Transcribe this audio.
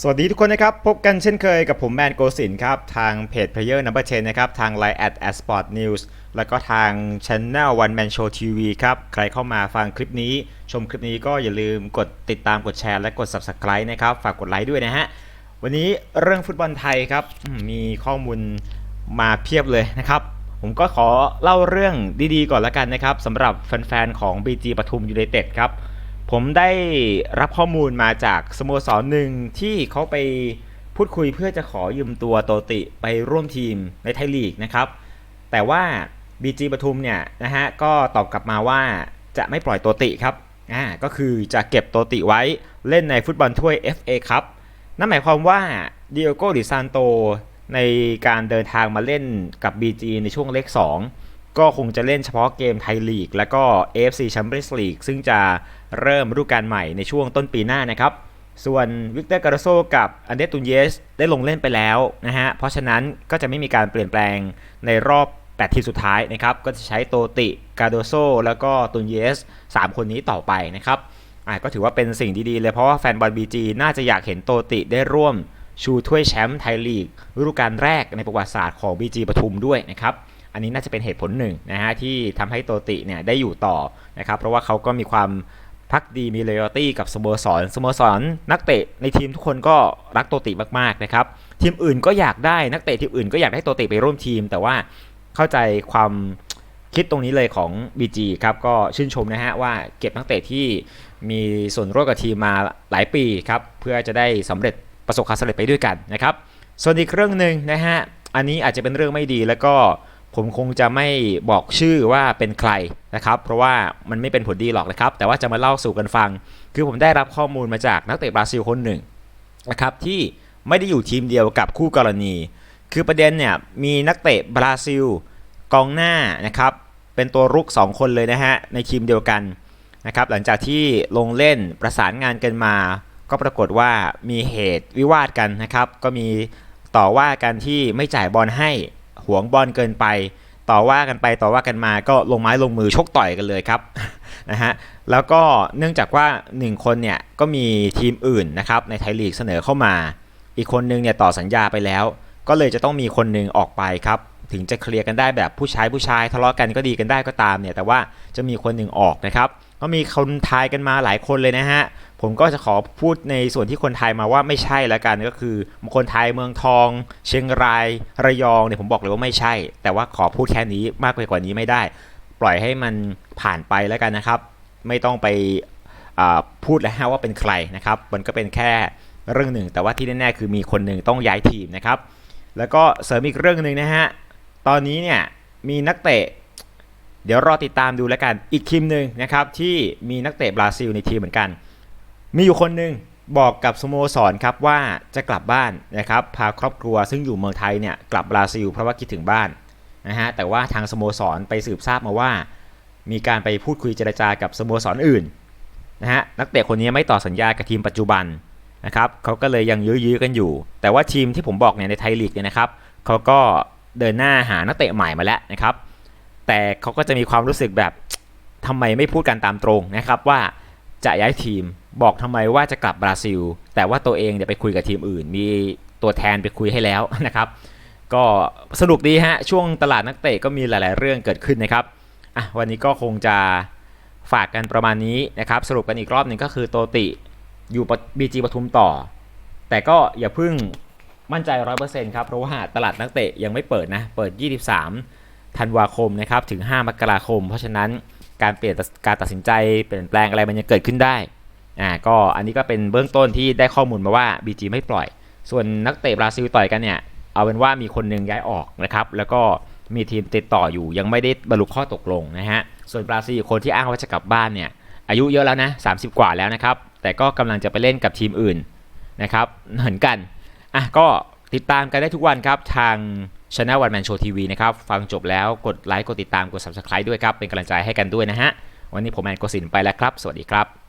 สวัสดีทุกคนนะครับ พบกันเช่นเคยกับผมแมนโกสินครับ ทางเพจ Player Number 10นะครับ ทาง Line at a Sport News แล้วก็ทาง Channel One Man Show TV ครับ ใครเข้ามาฟังคลิปนี้ ชมคลิปนี้ก็อย่าลืมกดติดตามกดแชร์และกด Subscribe นะครับ ฝากกดไลค์ด้วยนะฮะ วันนี้เรื่องฟุตบอลไทยครับมมีข้อมูลมาเพียบเลยนะครับ ผมก็ขอเล่าเรื่องดีๆ ก่อนละกันนะครับสำหรับแฟนๆของ BG ปทุมยูไนเต็ดครับ ผมได้รับข้อมูลมาจากสโมสรหนึ่งที่เขาไปพูดคุยเพื่อจะขอยืมตัวโตติไปร่วมทีมในไทยลีกนะครับ แต่ว่า BG ปทุมเนี่ยนะฮะก็ตอบกลับมาว่าจะไม่ปล่อยโตติครับอ่าก็คือจะเก็บโตติไว้เล่นในฟุตบอลถ้วย FA ครับนั่นหมายความว่าดิโอโกดิซานโตในการเดินทางมาเล่นกับ BG ในช่วงเลข2 ก็คงจะเล่นเฉพาะเกมไทยลีก และก็ AFC Champions League ซึ่งจะเริ่มฤดูกาลใหม่ในช่วงต้นปีหน้านะครับ ส่วนวิกเตอร์การโซกับอันเดรตุนเยสได้ลงเล่นไปแล้วนะฮะ เพราะฉะนั้นก็จะไม่มีการเปลี่ยนแปลงในรอบ 8 ทีมสุดท้ายนะครับ ก็จะใช้โตติกาโดโซแล้วก็ตุนเยส 3 คนนี้ต่อไปนะครับอะก็ถือว่าเป็นสิ่งดีๆเลยเพราะว่าแฟนบอลบีจีน่าจะอยากเห็นโตติได้ร่วมชูถ้วยแชมป์ไทยลีกฤดูกาลแรกในประวัติศาสตร์ของ BG ปทุมด้วยนะครับ อันนี้น่าจะเป็นเหตุผลหนึ่งนะฮะที่ทำให้โตติเนี่ยได้อยู่ต่อนะครับเพราะว่าเขาก็มีความพักดีมีเลเยอตี้กับสโมสรสโมสรนักเตะในทีมทุกคนก็รักโตติมากๆนะครับทีมอื่นก็อยากได้นักเตะทีมอื่นก็อยากได้โตติไปร่วมทีม แต่ว่าเข้าใจความคิดตรงนี้เลยของ BG ครับก็ชื่นชมนะฮะว่าเก็บนักเตะที่มีส่วนร่วมกับทีมมาหลายปีครับเพื่อจะได้สำเร็จประสบความสำเร็จไปด้วยกันนะครับส่วนอีกเรื่องหนึ่งนะฮะอันนี้อาจจะเป็นเรื่องไม่ดีแล้วก็ ผมคงจะไม่บอกชื่อว่าเป็นใครนะครับ เพราะว่ามันไม่เป็นผลดีหรอกนะครับ แต่ว่าจะมาเล่าสู่กันฟัง คือผมได้รับข้อมูลมาจากนักเตะบราซิลคนหนึ่งนะครับที่ไม่ได้อยู่ทีมเดียวกับคู่กรณี คือประเด็นเนี่ยมีนักเตะบราซิลกองหน้านะครับเป็นตัวรุก 2 คนเลยนะฮะในทีมเดียวกันนะครับหลังจากที่ลงเล่นประสานงานกันมา ก็ปรากฏว่ามีเหตุวิวาทกันนะครับ ก็มีต่อว่ากันที่ไม่จ่ายบอลให้ หวงบอลเกินไป ต่อว่ากันไปต่อว่ากันมาก็ลงไม้ลงมือชกต่อยกันเลยครับนะฮะแล้วก็เนื่องจากว่า 1 คนเนี่ยก็มีทีมอื่นนะครับในไทยลีกเสนอเข้ามา อีกคนนึงเนี่ยต่อสัญญาไปแล้ว ก็เลยจะต้องมีคนหนึ่งออกไปครับ ถึงจะเคลียร์กันได้แบบผู้ชายผู้ชายทะเลาะกันก็ดีกันได้ก็ตามเนี่ย แต่ว่าจะมีคนหนึ่งออกนะครับ ก็มีคนทายกันมาหลายคนเลยนะฮะ ผมก็จะขอพูดในส่วนที่คนไทยมาว่าไม่ใช่แล้วกันก็คือคนไทยเมืองทอง เชียงรายระยองเนี่ยผมบอกเลยว่าไม่ใช่ แต่ว่าขอพูดแค่นี้มากไปกว่านี้ไม่ได้ ปล่อยให้มันผ่านไปแล้วกันนะครับ ไม่ต้องไปพูดแล้วว่าเป็นใครนะครับ มันก็เป็นแค่เรื่องหนึ่ง แต่ว่าที่แน่ๆคือมีคนหนึ่งต้องย้ายทีมนะครับ แล้วก็เสริมอีกเรื่องหนึ่งนะฮะ ตอนนี้เนี่ยมีนักเตะ เดี๋ยวรอติดตามดูแล้วกันอีกทีมหนึ่งนะครับที่มีนักเตะบราซิลในทีมเหมือนกัน มีอยู่คนหนึ่งบอกกับสโมสรครับว่าจะกลับบ้านนะครับพาครอบครัวซึ่งอยู่เมืองไทยเนี่ยกลับบราซิลเพราะว่าคิดถึงบ้านนะฮะแต่ว่าทางสโมสรไปสืบทราบมาว่า มีการไปพูดคุยเจรจากับสโมสรอื่นนะฮะนักเตะคนนี้ไม่ต่อสัญญากับทีมปัจจุบันนะครับเขาก็เลยยังยื้อๆกันอยู่ แต่ว่าทีมที่ผมบอกเนี่ยในไทยลีกเนี่ยนะครับเขาก็ เดินหน้าหานักเตะใหม่มาแล้วนะครับ แต่เขาก็จะมีความรู้สึกแบบทำไมไม่พูดกันตามตรงนะครับว่าจะย้ายทีมบอกทำไมว่าจะกลับบราซิล แต่ว่าตัวเองเนี่ยไปคุยกับทีมอื่น มีตัวแทนไปคุยให้แล้วนะครับ ก็สนุกดีฮะช่วงตลาดนักเตะก็มีหลาย ๆ เรื่องเกิดขึ้นนะครับอะวันนี้ก็คงจะฝากกันประมาณนี้นะครับ สรุปกันอีกรอบหนึ่งก็คือโตติอยู่บีจีปทุมต่อ แต่ก็อย่าเพึ่ง มั่นใจ 100%ครับเพราะว่าตลาดนักเตะยังไม่เปิดนะ เปิด 23 ธันวาคมนะครับถึง 5 มกราคม เพราะฉะนั้นการเปลี่ยนการตัดสินใจเปลี่ยนแปลงอะไรมันยังเกิดขึ้นได้อ่าก็อันนี้ก็เป็นเบื้องต้นที่ได้ข้อมูลมาว่า BG ไม่ปล่อย ส่วนนักเตะบราซิลต่อยกันเนี่ยเอาเป็นว่ามีคนหนึงย้ายออกนะครับแล้วก็มีทีมติดต่ออยู่ยังไม่ได้บรรลุข้อตกลงนะฮะส่วนบราซิลคนที่อ้างว่าจะกลับบ้านเนี่ยอายุเยอะแล้วนะ30 กว่าแล้วนะครับแต่ก็กำลังจะไปเล่นกับทีมอื่นนะครับเหมือนกัน อะก็ติดตามกันได้ทุกวันครับ ทาง Channel One Man Show TV นะครับ ฟังจบแล้วกดไลค์กดติดตามกด Subscribe ด้วยครับ เป็นกำลังใจให้กันด้วยนะฮะ วันนี้ผมแมนโกสินไปแล้วครับ สวัสดีครับ